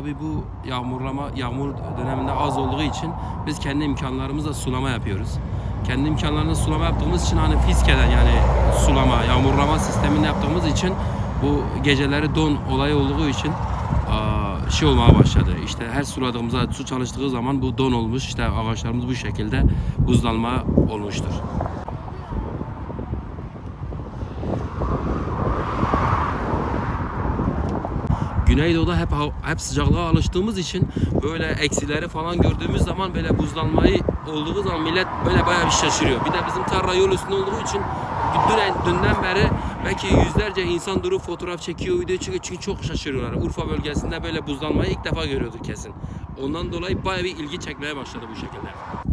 tabii bu yağmurlama yağmur döneminde az olduğu için biz kendi imkanlarımızla sulama yapıyoruz. Kendi imkanlarımızla sulama yaptığımız için hani fiskeden yani sulama, yağmurlama sistemini yaptığımız için bu geceleri don olayı olduğu için şey olmaya başladı. İşte her suladığımızda su çalıştığı zaman bu don olmuş. İşte ağaçlarımız bu şekilde buzlanma olmuştur. Güneydoğu'da hep hep sıcaklığa alıştığımız için böyle eksileri falan gördüğümüz zaman böyle buzlanmayı olduğu zaman millet böyle bayağı bir şaşırıyor. Bir de bizim tarla yol üstünde olduğu için dün, dünden beri belki yüzlerce insan durup fotoğraf çekiyor, video çekiyor çünkü çok şaşırıyorlar. Urfa bölgesinde böyle buzlanmayı ilk defa görüyorduk kesin. Ondan dolayı bayağı bir ilgi çekmeye başladı bu şekilde.